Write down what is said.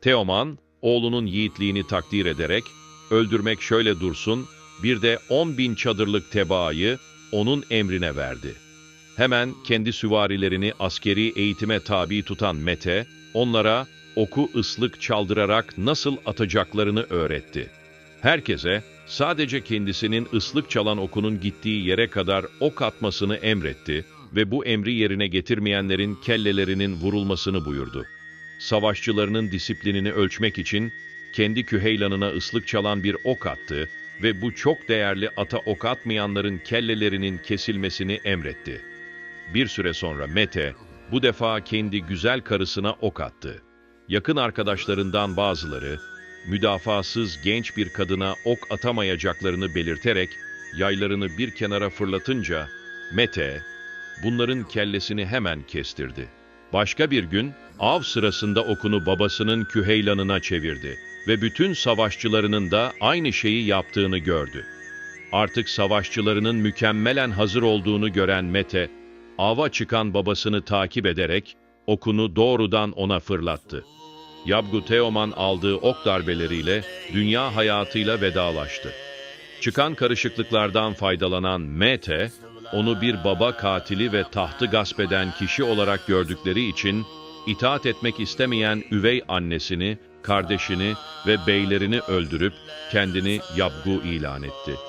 Teoman, oğlunun yiğitliğini takdir ederek, öldürmek şöyle dursun, bir de on bin çadırlık tebaayı onun emrine verdi. Hemen kendi süvarilerini askeri eğitime tabi tutan Mete, onlara oku ıslık çaldırarak nasıl atacaklarını öğretti. Herkese sadece kendisinin ıslık çalan okunun gittiği yere kadar ok atmasını emretti ve bu emri yerine getirmeyenlerin kellelerinin vurulmasını buyurdu. Savaşçılarının disiplinini ölçmek için kendi küheylanına ıslık çalan bir ok attı ve bu çok değerli ata ok atmayanların kellelerinin kesilmesini emretti. Bir süre sonra Mete, bu defa kendi güzel karısına ok attı. Yakın arkadaşlarından bazıları, müdafasız genç bir kadına ok atamayacaklarını belirterek yaylarını bir kenara fırlatınca Mete bunların kellesini hemen kestirdi. Başka bir gün av sırasında okunu babasının küheylanına çevirdi ve bütün savaşçılarının da aynı şeyi yaptığını gördü. Artık savaşçılarının mükemmelen hazır olduğunu gören Mete, ava çıkan babasını takip ederek okunu doğrudan ona fırlattı. Yabgu Teoman aldığı ok darbeleriyle dünya hayatıyla vedalaştı. Çıkan karışıklıklardan faydalanan Mete, onu bir baba katili ve tahtı gasp eden kişi olarak gördükleri için itaat etmek istemeyen üvey annesini, kardeşini ve beylerini öldürüp kendini Yabgu ilan etti.